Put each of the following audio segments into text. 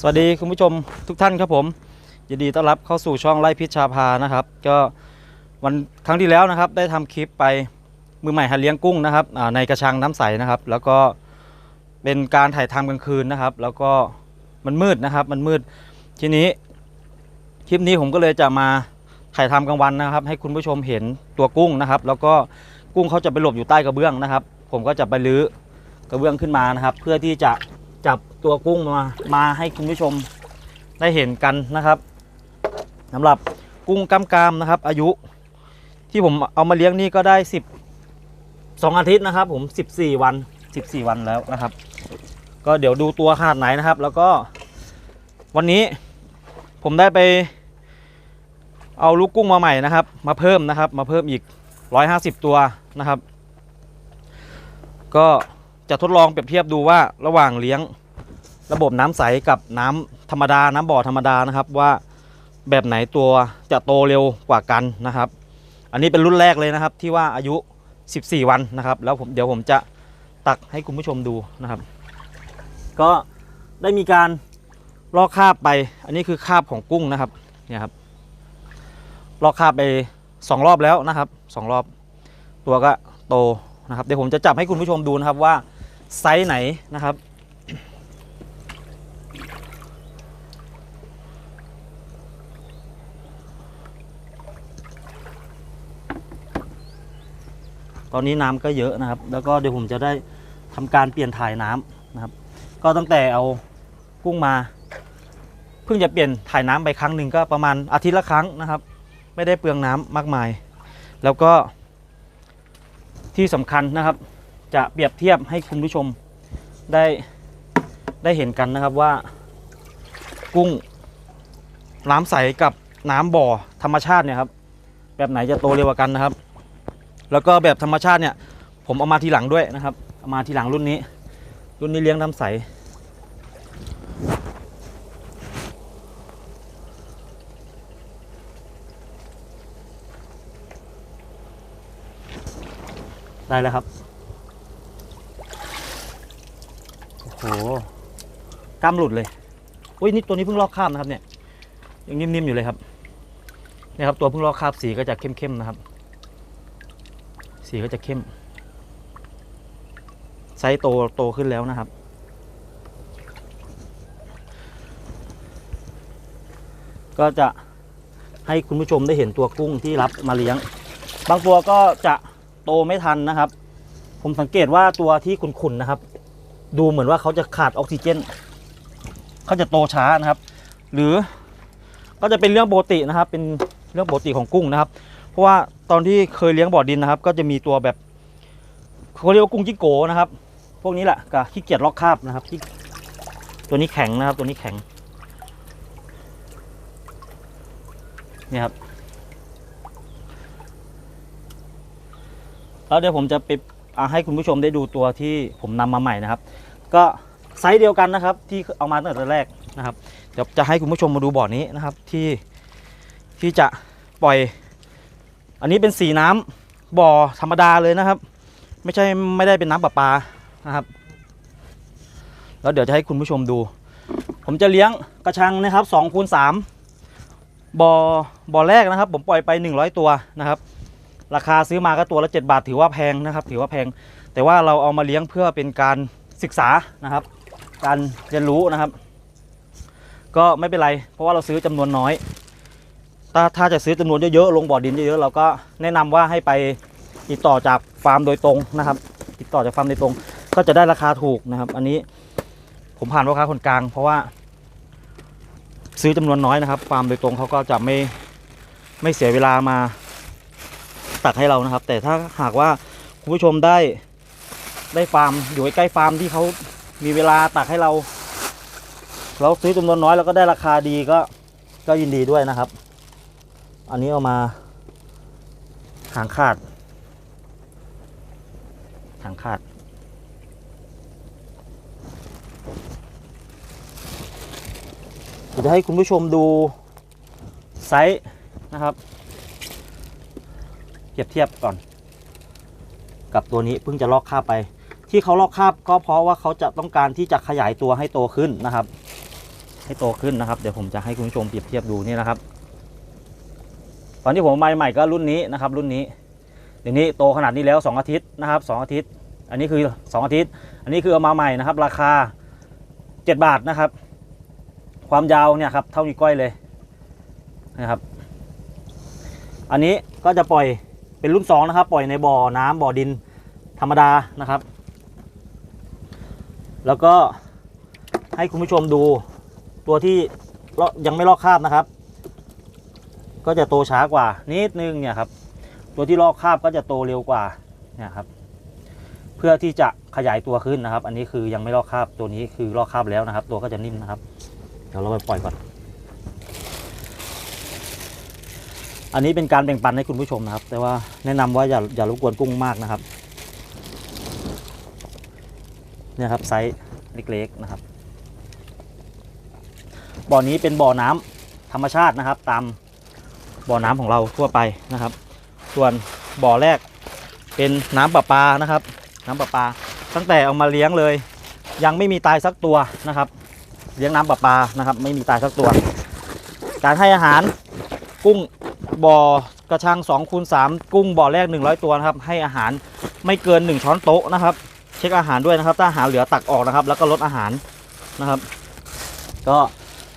สวัสดีคุณผู้ชมทุกท่านครับผมยินดีต้อนรับเข้าสู่ช่องไล่พิชชาพานะครับ ก็วันครั้งที่แล้วนะครับ ได้ทำคลิปไปมือใหม่หัดเลี้ยงกุ้งนะครับอ่าในกระชังน้ำใสนะครับ แล้วก็เป็นการถ่ายทำกลางคืนนะครับ แล้วก็มันมืดนะครับ มันมืดทีนี้คลิปนี้ผมก็เลยจะมาถ่ายทำกลางวันนะครับ ให้คุณผู้ชมเห็นตัวกุ้งนะครับ แล้วก็กุ้งเขาจะไปหลบอยู่ใต้กระเบื้องนะครับ ผมก็จะไปลื้อกระเบื้องขึ้นมานะครับ เพื่อที่จะ จับตัวกุ้งมามาให้คุณผู้ชมได้เห็นกันนะครับสำหรับกุ้งกำกามนะครับ อายุที่ผมเอามาเลี้ยงนี่ก็ได้ 10 2 อาทิตย์นะครับ ผม 14 วัน 14 วันแล้วนะครับ ก็เดี๋ยวดูตัวขนาดไหนนะครับ แล้วก็วันนี้ผมได้ไป เอาลูกกุ้งมาใหม่นะครับ มาเพิ่มนะครับ มาเพิ่มอีก 150 ตัวนะครับ ก็จะทดลองเปรียบเทียบดูว่าระหว่างเลี้ยง ระบบน้ำใสกับน้ำธรรมดาน้ำบ่อธรรมดานะครับว่าแบบไหนตัวจะโตเร็วกว่ากันนะครับ อันนี้เป็นรุ่นแรกเลยนะครับที่ว่าอายุ 14 วันนะครับ แล้วผมเดี๋ยวผมจะตักให้คุณผู้ชมดูนะครับ ก็ได้มีการลอกคาบไป อันนี้คือคาบของกุ้งนะครับเนี่ยครับลอกคาบไปสองรอบแล้วนะครับสองรอบ ตัวก็โตนะครับเดี๋ยวผมจะจับให้คุณผู้ชมดูนะครับว่าไซส์ไหนนะครับ ตอนนี้น้ำก็เยอะนะครับ แล้วก็เดี๋ยวผมจะได้ทำการเปลี่ยนถ่ายน้ำนะครับ ก็ตั้งแต่เอากุ้งมา เพิ่งจะเปลี่ยนถ่ายน้ำไปครั้งหนึ่งก็ประมาณอาทิตย์ละครั้งนะครับ ไม่ได้เปลืองน้ำมากมาย แล้วก็ที่สำคัญนะครับ จะเปรียบเทียบให้คุณผู้ชมได้ได้เห็นกันนะครับว่ากุ้งน้ำใสกับน้ำบ่อธรรมชาติเนี่ยครับ แบบไหนจะโตเร็วกว่ากันนะครับ แล้วก็แบบธรรมชาติเนี่ย ผมเอามาทีหลังด้วยนะครับเอามาทีหลังรุ่นนี้ รุ่นนี้เลี้ยงน้ำใสได้แล้วครับ โอ้โหกล้ามหลุดเลย อุ้ยนี่ตัวนี้เพิ่งลอกคราบนะครับเนี่ย ยังนิ่มๆอยู่เลยครับ เนี่ยครับตัวเพิ่งลอกคราบสีก็จะเข้มๆนะครับ สีก็จะเข้ม ไซส์โตโตขึ้นแล้วนะครับ ก็จะให้คุณผู้ชมได้เห็นตัวกุ้งที่รับมาเลี้ยง บางตัวก็จะโตไม่ทันนะครับ ผมสังเกตว่าตัวที่ขุนๆนะครับ ดูเหมือนว่าเขาจะขาดออกซิเจนเขาจะโตช้านะครับ หรือก็จะเป็นเรื่องปกตินะครับ เป็นเรื่องปกติของกุ้งนะครับ เพราะว่าตอนที่เคยเลี้ยงบ่อดินนะครับ ก็จะมีตัวแบบเขาเรียกว่ากุ้งจิโกนะครับ พวกนี้แหละกับขี้เกียจลอกคาบนะครับที่ตัวนี้แข็งนะครับ ตัวนี้แข็งเนี่ยครับแล้วเดี๋ยวผมจะไปให้คุณผู้ชมได้ดูตัวที่ผมนำมาใหม่นะครับ ก็ไซส์เดียวกันนะครับ ที่เอามาตั้งแต่แรกนะครับ เดี๋ยวจะให้คุณผู้ชมมาดูบ่อนี้นะครับ ที่ที่จะปล่อย อันนี้เป็นสีน้ำบ่อธรรมดาเลยนะครับ ไม่ใช่ไม่ได้เป็นน้ำประปานะครับ แล้วเดี๋ยวจะให้คุณผู้ชมดู ผมจะเลี้ยงกระชังนะครับ2คูณ3บ่อบ่อแรกนะครับ ผมปล่อยไป 100 ตัวนะครับ ราคาซื้อมาก็ตัวละ 7 บาท ถือว่าแพงนะครับ ถือว่าแพง แต่ว่าเราเอามาเลี้ยงเพื่อเป็นการศึกษานะครับ การเรียนรู้นะครับ ก็ไม่เป็นไร เพราะว่าเราซื้อจำนวนน้อย ถ้าถ้าจะซื้อจำนวนเยอะๆลงบ่อดินเยอะๆเราก็แนะนำว่าให้ไปติดต่อจากฟาร์มโดยตรงนะครับ ติดต่อจากฟาร์มโดยตรง ก็จะได้ราคาถูกนะครับ อันนี้ผมผ่านพ่อค้าคนกลาง เพราะว่า ซื้อจำนวนน้อยนะครับ ฟาร์มโดยตรงเขาก็จะไม่ไม่เสียเวลามาตักให้เรานะครับ แต่ถ้าหากว่าคุณผู้ชมได้ได้ฟาร์มอยู่ใกล้ฟาร์มที่เขามีเวลาตักให้เรา เราซื้อจำนวนน้อยแล้วก็ได้ราคาดีก็ก็ยินดีด้วยนะครับ อันนี้เอามา หางขาด หางขาดเดี๋ยวจะให้คุณผู้ชมดูไซส์นะครับเปรียบเทียบก่อน กับตัวนี้เพิ่งจะลอกคราบไป ที่เขาลอกคราบก็เพราะว่าเขาจะต้องการที่จะขยายตัวให้โตขึ้นนะครับ ให้โตขึ้นนะครับ เดี๋ยวผมจะให้คุณผู้ชมเปรียบเทียบดูนี่นะครับ ตอนที่ผมมาใหม่ก็รุ่นนี้นะครับ รุ่นนี้เดี๋ยวนี้โตขนาดนี้แล้ว 2 อาทิตย์นะครับ 2 อาทิตย์ อันนี้คือ 2 อาทิตย์ อันนี้คือเอามาใหม่นะครับ ราคา 7 บาทนะครับ ความยาวเนี่ยครับเท่านิ้วก้อยเลยนะครับ อันนี้ก็จะปล่อยเป็นรุ่น 2 นะครับ ปล่อยในบ่อน้ำบ่อดินธรรมดานะครับ แล้วก็ให้คุณผู้ชมดูตัวที่ยังไม่ลอกคราบนะครับ ก็จะโตช้ากว่านิดนึงเนี่ยครับ ตัวที่ลอกคราบก็จะโตเร็วกว่าเนี่ยครับ เพื่อที่จะขยายตัวขึ้นนะครับ อันนี้คือยังไม่ลอกคราบตัวนี้คือลอกคราบแล้วนะครับ ตัวก็จะนิ่มนะครับ เดี๋ยวเราไปปล่อยก่อน อันนี้เป็นการแบ่งปันให้คุณผู้ชมนะครับ แต่ว่าแนะนำว่าอย่าอย่ารบกวนกุ้งมากนะครับเนี่ยครับไซส์เล็กๆนะครับบ่อนี้เป็นบ่อน้ำธรรมชาตินะครับ ตาม บ่อน้ำของเราทั่วไปนะครับ ส่วนบ่อแรกเป็นน้ำประปานะครับ น้ำประปา ตั้งแต่เอามาเลี้ยงเลย ยังไม่มีตายสักตัวนะครับ เลี้ยงน้ำประปานะครับ ไม่มีตายสักตัว การให้อาหารกุ้งบ่อกระชัง2คูณ3กุ้งบ่อแรก 100 ตัวนะครับ ให้อาหารไม่เกิน 1 ช้อนโต๊ะนะครับ เช็คอาหารด้วยนะครับ ถ้าอาหารเหลือตักออกนะครับ แล้วก็ลดอาหารนะครับ ก็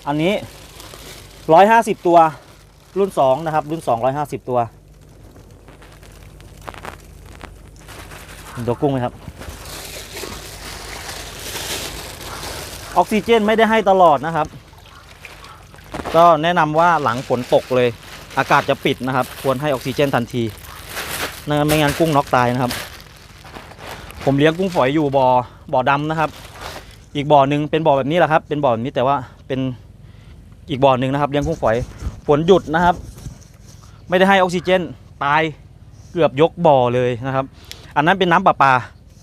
อันนี้ 150 ตัว รุ่น 2 นะครับ รุ่น 250 ตัว ตัวกุ้งไหมครับ ออกซิเจนไม่ได้ให้ตลอดนะครับ ก็แนะนำว่าหลังฝนตกเลย อากาศจะปิดนะครับ ควรให้ออกซิเจนทันทีนไม่งั้นกุ้งน็อกตายนะครับ ผมเลี้ยงกุ้งฝอยอยู่บ่อบ่อดำนะครับ อีกบ่อหนึ่งเป็นบ่อแบบนี้แหละครับ เป็นบ่อแบบนี้แต่ว่าเป็นอีกบ่อหนึ่งนะครับเลี้ยงกุ้งฝอย ฝนหยุดนะครับ ไม่ได้ให้ออกซิเจนตายเกือบยกบ่อเลยนะครับ อันนั้นเป็นน้ำประปา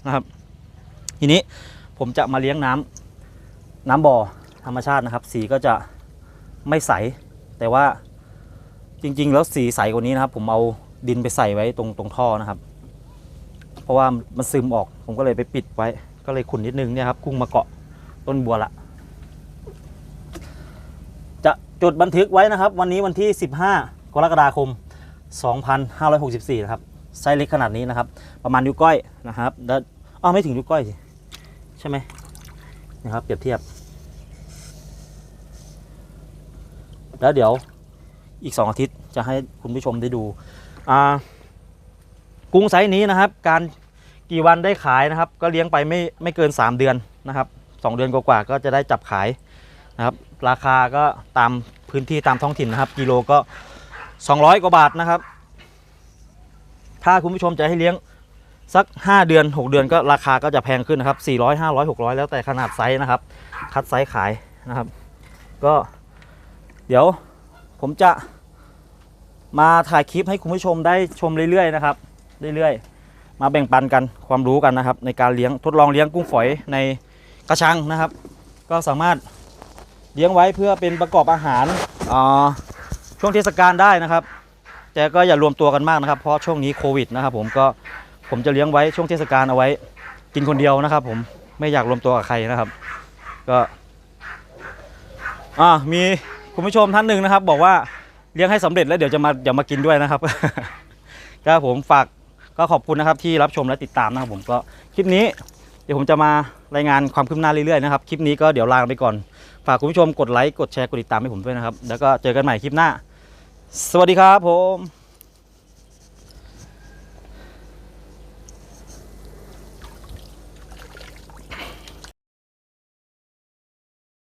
นะครับ ทีนี้ผมจะมาเลี้ยงน้ำน้ำบ่อธรรมชาตินะครับ สีก็จะไม่ใส แต่ว่าจริง ๆ แล้วสีใสกว่านี้นะครับ ผมเอาดินไปใส่ไว้ตรงตรงท่อนะครับ เพราะว่ามันซึมออกผมก็เลยไปปิดไว้ ก็เลยขุนนิดนึงเนี่ยครับกุ้งมาเกาะต้นบัวละ จดบันทึกไว้นะครับ วันนี้วันที่ 15 กรกฎาคม 2564 นะครับไซส์เล็กขนาดนี้นะครับ ประมาณนิ้วก้อยนะครับแล้วอ้าวไม่ถึงนิ้วก้อยสิใช่ไหมนะครับเปรียบเทียบ แล้วเดี๋ยวอีก 2 อาทิตย์จะให้คุณผู้ชมได้ดูกุ้งไซส์นี้นะครับ การกี่วันได้ขายนะครับ ก็เลี้ยงไปไม่ไม่เกิน 3 เดือนนะครับ 2 เดือนกว่าๆก็จะได้จับขาย นะครับราคาก็ตามพื้นที่ตามท้องถิ่นนะครับ กิโลก็ 200 กว่าบาทนะครับ ถ้าคุณผู้ชมจะให้เลี้ยงสัก 5 เดือน 6 เดือนก็ราคาก็จะแพงขึ้นนะครับ 400 500 600 แล้วแต่ขนาดไซส์นะครับ คัดไซส์ขายนะครับ ก็เดี๋ยวผมจะมาถ่ายคลิปให้คุณผู้ชมได้ชมเรื่อยๆนะครับ เรื่อยๆ มาแบ่งปันกันความรู้กันนะครับ ในการเลี้ยงทดลองเลี้ยงกุ้งฝอยในกระชังนะครับ ก็สามารถ เลี้ยงไว้เพื่อเป็นประกอบอาหารอ่าช่วงเทศกาลได้นะครับ แต่ก็อย่ารวมตัวกันมากนะครับ เพราะช่วงนี้โควิดนะครับ ผมก็ผมจะเลี้ยงไว้ช่วงเทศกาลเอาไว้ กินคนเดียวนะครับ ผมไม่อยากรวมตัวกับใครนะครับ ก็อ่ามีคุณผู้ชมท่านหนึ่งนะครับ บอกว่าเลี้ยงให้สำเร็จแล้วเดี๋ยวจะมาเดี๋ยวมากินด้วยนะครับก็ผมฝากก็ขอบคุณนะครับที่รับชมและติดตามนะครับผมก็คลิปนี้ เดี๋ยวผมจะมารายงานความคืบหน้าเรื่อยๆนะครับ คลิปนี้ก็เดี๋ยวลาไปก่อน ฝากคุณผู้ชมกดไลค์ กดแชร์ กดติดตามให้ผมด้วยนะครับ แล้วก็เจอกันใหม่คลิปหน้า สวัสดีครับผม